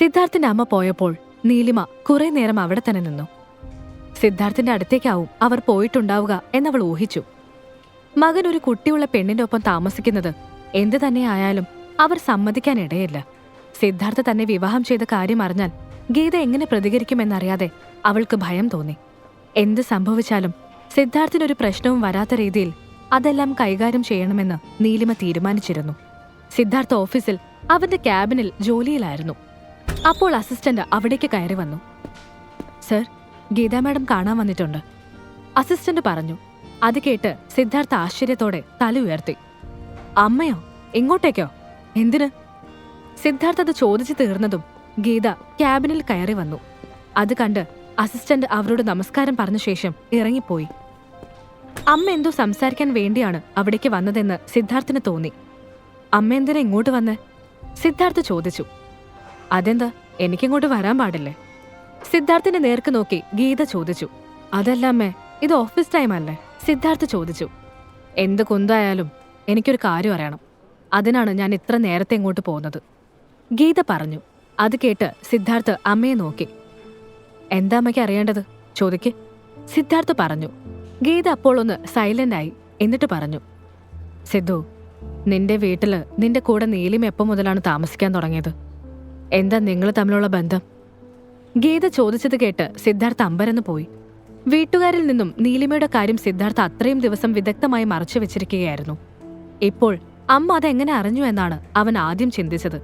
സിദ്ധാർത്ഥിന്റെ അമ്മ പോയപ്പോൾ നീലിമ കുറെ നേരം അവിടെ തന്നെ നിന്നു. സിദ്ധാർത്ഥിന്റെ അടുത്തേക്കാവും അവർ പോയിട്ടുണ്ടാവുക എന്നവൾ ഊഹിച്ചു. മകൻ ഒരു കുട്ടിയുള്ള പെണ്ണിന്റെ ഒപ്പം താമസിക്കുന്നത് എന്തു തന്നെയായാലും അവർ സമ്മതിക്കാനിടയില്ല സിദ്ധാർത്ഥ തന്നെ വിവാഹം ചെയ്ത കാര്യം അറിഞ്ഞാൽ ഗീത എങ്ങനെ പ്രതികരിക്കുമെന്നറിയാതെ അവൾക്ക് ഭയം തോന്നി. എന്ത് സംഭവിച്ചാലും സിദ്ധാർത്ഥിനൊരു പ്രശ്നവും വരാത്ത രീതിയിൽ അതെല്ലാം കൈകാര്യം ചെയ്യണമെന്ന് നീലിമ തീരുമാനിച്ചിരുന്നു. സിദ്ധാർത്ഥ ഓഫീസിൽ അവന്റെ ക്യാബിനിൽ ജോലിയിലായിരുന്നു. അപ്പോൾ അസിസ്റ്റന്റ് അവിടേക്ക് കയറി വന്നു. സർ ഗീത മാഡം കാണാൻ വന്നിട്ടുണ്ട്. അസിസ്റ്റന്റ് പറഞ്ഞു അത് കേട്ട് സിദ്ധാർത്ഥ ആശ്ചര്യത്തോടെ തല ഉയർത്തി. അമ്മയോ എങ്ങോട്ടേക്കോ എന്തിന്? സിദ്ധാർത്ഥ അത് ചോദിച്ചു തീർന്നതും ഗീത ക്യാബിനിൽ കയറി വന്നു. അത് കണ്ട് അസിസ്റ്റന്റ് അവരോട് നമസ്കാരം പറഞ്ഞ ശേഷം ഇറങ്ങിപ്പോയി. അമ്മ എന്തോ സംസാരിക്കാൻ വേണ്ടിയാണ് അവിടേക്ക് വന്നതെന്ന് സിദ്ധാർത്ഥിന് തോന്നി. അമ്മ എന്തിനാ ഇങ്ങോട്ട് വന്ന്? സിദ്ധാർത്ഥ് ചോദിച്ചു. അതെന്താ? എനിക്കിങ്ങോട്ട് വരാൻ പാടില്ലേ? സിദ്ധാർത്ഥിന്റെ നേർക്ക് നോക്കി ഗീത ചോദിച്ചു. അതല്ല അമ്മേ ഇത് ഓഫീസ് ടൈം അല്ലേ? സിദ്ധാർത്ഥ് ചോദിച്ചു. എന്ത് കുന്തായാലും എനിക്കൊരു കാര്യം അറിയണം. അതിനാണ് ഞാൻ ഇത്ര നേരത്തെ ഇങ്ങോട്ട് പോകുന്നത്. ഗീത പറഞ്ഞു. അത് കേട്ട് സിദ്ധാർത്ഥ് അമ്മയെ നോക്കി. എന്താ അമ്മയ്ക്ക് അറിയേണ്ടത്? ചോദിക്ക്. സിദ്ധാർത്ഥ് പറഞ്ഞു. ഗീത അപ്പോൾ ഒന്ന് സൈലന്റ് ആയി എന്നിട്ട് പറഞ്ഞു. സിദ്ധു നിന്റെ വീട്ടിൽ നിന്റെ കൂടെ നീലിമ എപ്പം മുതലാണ് താമസിക്കാൻ തുടങ്ങിയത്? എന്താ നിങ്ങൾ തമ്മിലുള്ള ബന്ധം? ഗീത ചോദിച്ചത് കേട്ട് സിദ്ധാർത്ഥ അമ്പരന്ന് പോയി. വീട്ടുകാരിൽ നിന്നും നീലിമയുടെ കാര്യം സിദ്ധാർത്ഥ അത്രയും ദിവസം വിദഗ്ധമായി മറച്ചു വെച്ചിരിക്കുകയായിരുന്നു. ഇപ്പോൾ അമ്മ അതെങ്ങനെ അറിഞ്ഞു എന്നാണ് അവൻ ആദ്യം ചിന്തിച്ചത്.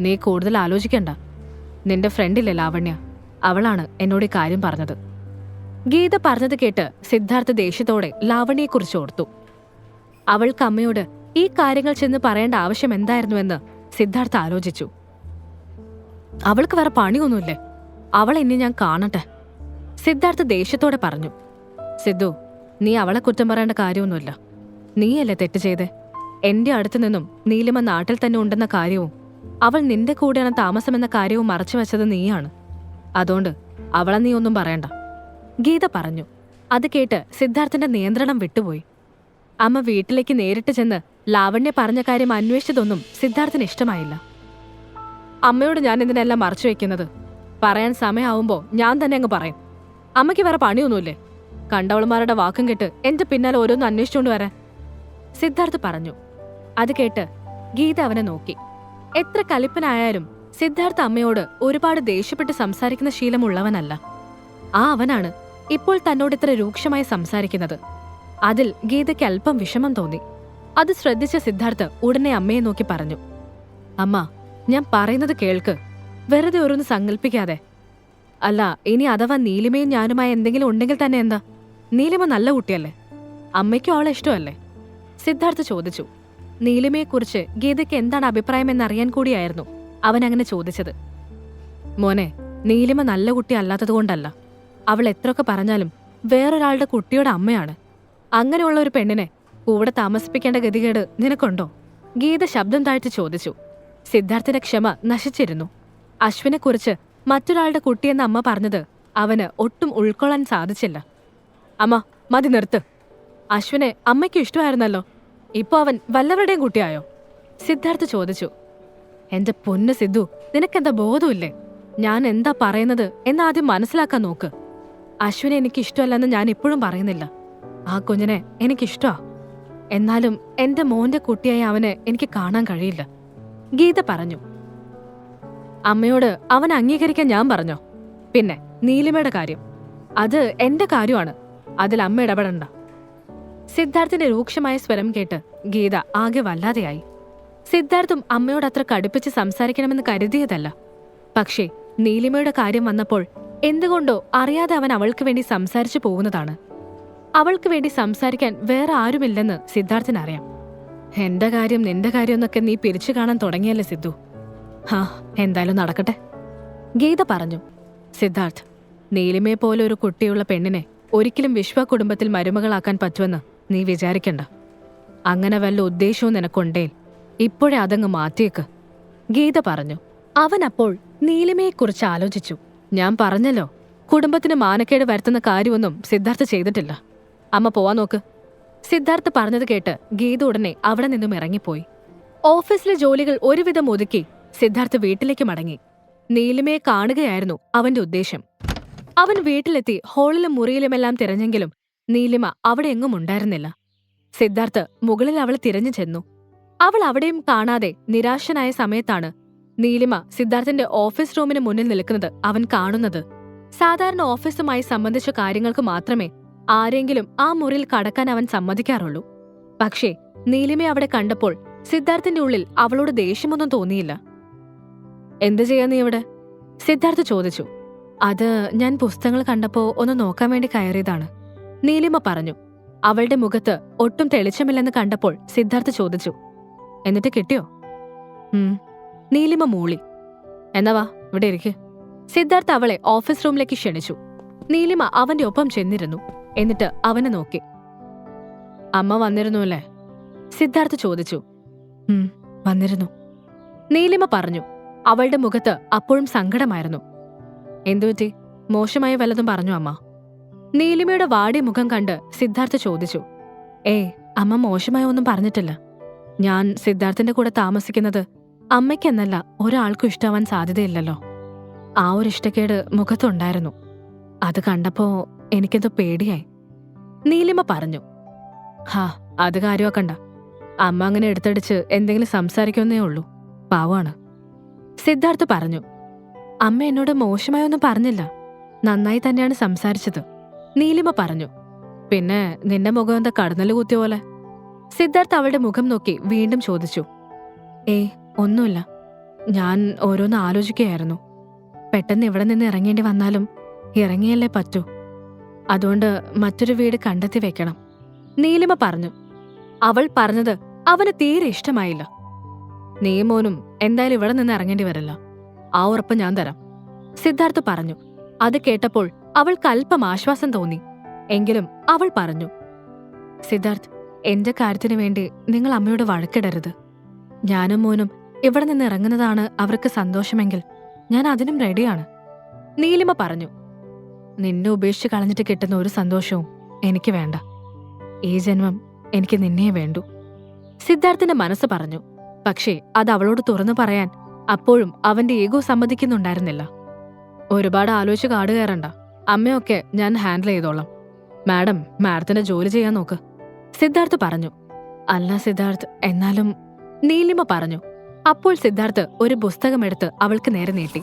നീ കൂടുതൽ ആലോചിക്കണ്ട. നിന്റെ ഫ്രണ്ടില്ലേ ലാവണ്യ. അവളാണ് എന്നോട് ഈ കാര്യം പറഞ്ഞത്. ഗീത പറഞ്ഞത് കേട്ട് സിദ്ധാർത്ഥ് ദേഷ്യത്തോടെ ലാവണ്യയെക്കുറിച്ച് ഓർത്തു. അവൾക്ക് അമ്മയോട് ഈ കാര്യങ്ങൾ ചെന്ന് പറയേണ്ട ആവശ്യം എന്തായിരുന്നുവെന്ന് സിദ്ധാർത്ഥ് ആലോചിച്ചു. അവൾക്ക് വേറെ പണിയൊന്നുമില്ലേ? അവൾ എന്നെ ഞാൻ കാണട്ടെ. സിദ്ധാർത്ഥ ദേഷ്യത്തോടെ പറഞ്ഞു. സിദ്ധു നീ അവളെ കുറ്റം പറയേണ്ട കാര്യമൊന്നുമില്ല. നീയല്ലേ തെറ്റ് ചെയ്തേ? എന്റെ അടുത്തു നിന്നും നീലിമ നാട്ടിൽ തന്നെ ഉണ്ടെന്ന കാര്യവും അവൾ നിന്റെ കൂടെയാണ് താമസമെന്ന കാര്യവും മറച്ചു വെച്ചത് നീയാണ്. അതുകൊണ്ട് അവളെ നീ ഒന്നും പറയണ്ട. ഗീത പറഞ്ഞു. അത് കേട്ട് സിദ്ധാർത്ഥന്റെ നിയന്ത്രണം വിട്ടുപോയി. അമ്മ വീട്ടിലേക്ക് നേരിട്ട് ചെന്ന് ലാവണ്യ പറഞ്ഞ കാര്യം അന്വേഷിച്ചതൊന്നും സിദ്ധാർത്ഥന് ഇഷ്ടമായില്ല. അമ്മയോട് ഞാൻ ഇതിനെല്ലാം മറച്ചു വെക്കുന്നത്? പറയാൻ സമയമാവുമ്പോൾ ഞാൻ തന്നെ അങ്ങ് പറയും. അമ്മയ്ക്ക് വേറെ പണിയൊന്നുമില്ലേ? കണ്ടവളുമാരുടെ വാക്കും കേട്ട് എന്റെ പിന്നാലെ ഓരോന്ന് അന്വേഷിച്ചുകൊണ്ട് വരാൻ. സിദ്ധാർത്ഥ് പറഞ്ഞു. അത് കേട്ട് ഗീത അവനെ നോക്കി. എത്ര കലിപ്പനായാലും സിദ്ധാർത്ഥ അമ്മയോട് ഒരുപാട് ദേഷ്യപ്പെട്ട് സംസാരിക്കുന്ന ശീലമുള്ളവനല്ല. ആ അവനാണ് ഇപ്പോൾ തന്നോട് ഇത്ര രൂക്ഷമായി സംസാരിക്കുന്നത്. അതിൽ ഗീതയ്ക്ക് അല്പം വിഷമം തോന്നി. അത് ശ്രദ്ധിച്ച സിദ്ധാർത്ഥ് ഉടനെ അമ്മയെ നോക്കി പറഞ്ഞു. അമ്മ ഞാൻ പറയുന്നത് കേൾക്ക്. വെറുതെ ഓരോന്ന് സങ്കല്പിക്കാതെ അല്ല ഇനി അഥവാ നീലിമയും ഞാനുമായി എന്തെങ്കിലും ഉണ്ടെങ്കിൽ തന്നെ എന്താ? നീലിമ നല്ല കുട്ടിയല്ലേ? അമ്മയ്ക്കും അവളെ ഇഷ്ടമല്ലേ? സിദ്ധാർത്ഥ് ചോദിച്ചു. നീലിമയെക്കുറിച്ച് ഗീതയ്ക്ക് എന്താണ് അഭിപ്രായം എന്നറിയാൻ കൂടിയായിരുന്നു അവൻ അങ്ങനെ ചോദിച്ചത്. മോനെ നീലിമ നല്ല കുട്ടി അല്ലാത്തതുകൊണ്ടല്ല. അവൾ എത്രയൊക്കെ പറഞ്ഞാലും വേറൊരാളുടെ കുട്ടിയുടെ അമ്മയാണ്. അങ്ങനെയുള്ള ഒരു പെണ്ണിനെ കൂടെ താമസിപ്പിക്കേണ്ട ഗതികേട് നിനക്കുണ്ടോ? ഗീത ശബ്ദം താഴ്ത്തി ചോദിച്ചു. സിദ്ധാർത്ഥിന്റെ ക്ഷമ നശിച്ചിരുന്നു. അശ്വിനെക്കുറിച്ച് മറ്റൊരാളുടെ കുട്ടിയെന്ന അമ്മ പറഞ്ഞത് അവന് ഒട്ടും ഉൾക്കൊള്ളാൻ സാധിച്ചില്ല. അമ്മ മതി നിർത്ത്. അശ്വിനെ അമ്മയ്ക്ക് ഇഷ്ടമായിരുന്നല്ലോ. ഇപ്പോൾ അവൻ വല്ലവരുടെയും കുട്ടിയായോ? സിദ്ധാർത്ഥ് ചോദിച്ചു. എന്റെ പൊന്ന് സിദ്ധു നിനക്കെന്താ ബോധമില്ലേ ഞാൻ എന്താ പറയുന്നത് എന്നാദ്യം മനസ്സിലാക്കാൻ നോക്ക്. അശ്വിനെ എനിക്ക് ഇഷ്ടമല്ലെന്ന് ഞാൻ ഇപ്പോഴും പറയുന്നില്ല. ആ കുഞ്ഞിനെ എനിക്കിഷ്ടമാ എന്നാലും എന്റെ മോന്റെ കുട്ടിയായി അവനെ എനിക്ക് കാണാൻ കഴിയില്ല. ഗീത പറഞ്ഞു. അമ്മയോട് അവൻ അംഗീകരിക്കാൻ ഞാൻ പറഞ്ഞോ? പിന്നെ നീലിമയുടെ കാര്യം. അത് എന്റെ കാര്യമാണ്. അതിൽ അമ്മ ഇടപെടണ്ട. സിദ്ധാർത്ഥിന്റെ രൂക്ഷമായ സ്വരം കേട്ട് ഗീത ആകെ വല്ലാതെയായി. സിദ്ധാർത്ഥും അമ്മയോട് അത്ര കടുപ്പിച്ച് സംസാരിക്കണമെന്ന് കരുതിയതല്ല. പക്ഷേ നീലിമയുടെ കാര്യം വന്നപ്പോൾ എന്തുകൊണ്ടോ അറിയാതെ അവൻ അവൾക്ക് വേണ്ടി സംസാരിച്ചു പോകുന്നതാണ്. അവൾക്ക് വേണ്ടി സംസാരിക്കാൻ വേറെ ആരുമില്ലെന്ന് സിദ്ധാർത്ഥിനറിയാം. എന്റെ കാര്യം നിന്റെ കാര്യം എന്നൊക്കെ നീ പിരിച്ചു കാണാൻ തുടങ്ങിയല്ലേ സിദ്ധു? ഹാ എന്തായാലും നടക്കട്ടെ. ഗീത പറഞ്ഞു സിദ്ധാർത്ഥ് നീലിമയെ പോലെ ഒരു കുട്ടിയുള്ള പെണ്ണിനെ ഒരിക്കലും വിശ്വ കുടുംബത്തിൽ മരുമകളാക്കാൻ പറ്റുമെന്ന് നീ വിചാരിക്കണ്ട. അങ്ങനെ വല്ല ഉദ്ദേശവും നിനക്കുണ്ടേൽ ഇപ്പോഴേ അതങ്ങ് മാറ്റിയേക്ക്. ഗീത പറഞ്ഞു അവൻ അപ്പോൾ നീലിമയെക്കുറിച്ച് ആലോചിച്ചു. ഞാൻ പറഞ്ഞല്ലോ കുടുംബത്തിന് മാനക്കേട് വരുത്തുന്ന കാര്യമൊന്നും സിദ്ധാർത്ഥ് ചെയ്തിട്ടില്ല. അമ്മ പോവാൻ നോക്ക്. സിദ്ധാർത്ഥ പറഞ്ഞത് കേട്ട് ഗീത ഉടനെ അവിടെ നിന്നും ഇറങ്ങിപ്പോയി. ഓഫീസിലെ ജോലികൾ ഒരുവിധം ഒതുക്കി സിദ്ധാർത്ഥ് വീട്ടിലേക്ക് മടങ്ങി. നീലിമയെ കാണുകയായിരുന്നു അവന്റെ ഉദ്ദേശം. അവൻ വീട്ടിലെത്തി ഹാളിലും മുറിയിലുമെല്ലാം തിരഞ്ഞെങ്കിലും നീലിമ അവിടെ എങ്ങും ഉണ്ടായിരുന്നില്ല. സിദ്ധാർത്ഥ് മുകളിൽ അവളെ തിരഞ്ഞു ചെന്നു. അവൾ അവിടെയും കാണാതെ നിരാശനായ സമയത്താണ് നീലിമ സിദ്ധാർത്ഥിന്റെ ഓഫീസ് റൂമിന് മുന്നിൽ നിൽക്കുന്നത് അവൻ കാണുന്നത്. സാധാരണ ഓഫീസുമായി സംബന്ധിച്ച കാര്യങ്ങൾക്ക് മാത്രമേ ആരെങ്കിലും ആ മുറിയിൽ കടക്കാൻ അവൻ സമ്മതിക്കാറുള്ളൂ. പക്ഷേ നീലിമയെ അവിടെ കണ്ടപ്പോൾ സിദ്ധാർത്ഥിന്റെ ഉള്ളിൽ അവളോട് ദേഷ്യമൊന്നും തോന്നിയില്ല. എന്തു ചെയ്യാ നീ ഇവിടെ? സിദ്ധാർത്ഥ് ചോദിച്ചു. അത് ഞാൻ പുസ്തകങ്ങൾ കണ്ടപ്പോ ഒന്ന് നോക്കാൻ വേണ്ടി കയറിയതാണ്. നീലിമ പറഞ്ഞു. അവളുടെ മുഖത്ത് ഒട്ടും തെളിച്ചമില്ലെന്ന് കണ്ടപ്പോൾ സിദ്ധാർത്ഥ് ചോദിച്ചു. എന്നിട്ട് കിട്ടിയോ? നീലിമ മൂളി. എന്നവാ ഇവിടെ ഇരിക്കു. സിദ്ധാർത്ഥ് അവളെ ഓഫീസ് റൂമിലേക്ക് ക്ഷണിച്ചു. നീലിമ അവന്റെ ഒപ്പം ചെന്നിരുന്നു. എന്നിട്ട് അവനെ നോക്കി. അമ്മ വന്നിരുന്നു അല്ലേ സിദ്ധാർത്ഥ് ചോദിച്ചു. വന്നിരുന്നു. നീലിമ പറഞ്ഞു. അവളുടെ മുഖത്ത് അപ്പോഴും സങ്കടമായിരുന്നു. എന്തുപറ്റി മോശമായി വല്ലതും പറഞ്ഞു അമ്മ. നീലിമയുടെ വാടി മുഖം കണ്ട് സിദ്ധാർത്ഥ് ചോദിച്ചു. ഏ അമ്മ മോശമായി ഒന്നും പറഞ്ഞിട്ടില്ല. ഞാൻ സിദ്ധാർത്ഥിന്റെ കൂടെ താമസിക്കുന്നത് അമ്മയ്ക്കെന്നല്ല ഒരാൾക്കും ഇഷ്ടാവാൻ സാധ്യതയില്ലല്ലോ. ആ ഒരു ഇഷ്ടക്കേട് മുഖത്തുണ്ടായിരുന്നു. അത് കണ്ടപ്പോ എനിക്കെന്തോ പേടിയായി. നീലിമ പറഞ്ഞു ഹാ അത് കാര്യമാക്കണ്ട അമ്മ അങ്ങനെ എടുത്തടിച്ച് എന്തെങ്കിലും സംസാരിക്കുന്നേ ഉള്ളൂ. പാവാണ് സിദ്ധാർത്ഥ് പറഞ്ഞു അമ്മ എന്നോട് മോശമായൊന്നും പറഞ്ഞില്ല. നന്നായി തന്നെയാണ് സംസാരിച്ചത്. നീലിമ പറഞ്ഞു പിന്നെ നിന്റെ മുഖം എന്താ കടന്നൽ കുത്തിയ പോലെ? സിദ്ധാർത്ഥ് അവളുടെ മുഖം നോക്കി വീണ്ടും ചോദിച്ചു ഏ ഒന്നുമില്ല. ഞാൻ ഓരോന്ന് ആലോചിക്കുകയായിരുന്നു. പെട്ടെന്ന് ഇവിടെ നിന്ന് ഇറങ്ങേണ്ടി വന്നാലും ഇറങ്ങിയല്ലേ പറ്റൂ. അതുകൊണ്ട് മറ്റൊരു വീട് കണ്ടെത്തി വെക്കണം. നീലിമ പറഞ്ഞു അവൾ പറഞ്ഞത് അവന് തീരെ ഇഷ്ടമായില്ല. നീമോനും എന്തായാലും ഇവിടെ നിന്ന് ഇറങ്ങേണ്ടി വരില്ല. ആ ഉറപ്പ് ഞാൻ തരാം. സിദ്ധാർത്ഥ് പറഞ്ഞു അത് കേട്ടപ്പോൾ അവൾക്ക് അല്പം ആശ്വാസം തോന്നി. എങ്കിലും അവൾ പറഞ്ഞു സിദ്ധാർത്ഥ് എന്റെ കാര്യത്തിനു വേണ്ടി നിങ്ങൾ അമ്മയോട് വഴക്കിടരുത്. ഞാനും മോനും ഇവിടെ നിന്ന് ഇറങ്ങുന്നതാണ് അവർക്ക് സന്തോഷമെങ്കിൽ ഞാൻ അതിനും റെഡിയാണ് നീലിമ പറഞ്ഞു നിന്നെ ഉപേക്ഷിച്ച് കളഞ്ഞിട്ട് കിട്ടുന്ന ഒരു സന്തോഷവും എനിക്ക് വേണ്ട. ഈ ജന്മം എനിക്ക് നിന്നെ വേണ്ടു. സിദ്ധാർത്ഥിന്റെ മനസ്സ് പറഞ്ഞു. പക്ഷേ അത് അവളോട് തുറന്നു പറയാൻ അപ്പോഴും അവന്റെ ഈഗോ സമ്മതിക്കുന്നുണ്ടായിരുന്നില്ല. ഒരുപാട് ആലോചിച്ച് കാട് കയറണ്ട. അമ്മയൊക്കെ ഞാൻ ഹാൻഡിൽ ചെയ്തോളാം. മാഡം മാഡത്തിന്റെ ജോലി ചെയ്യാൻ നോക്ക്. സിദ്ധാർത്ഥ് പറഞ്ഞു. അല്ല സിദ്ധാർത്ഥ് എന്നാലും നീലിമ പറഞ്ഞു. അപ്പോൾ സിദ്ധാർത്ഥ് ഒരു പുസ്തകമെടുത്ത് അവൾക്ക് നേരെ നീട്ടി.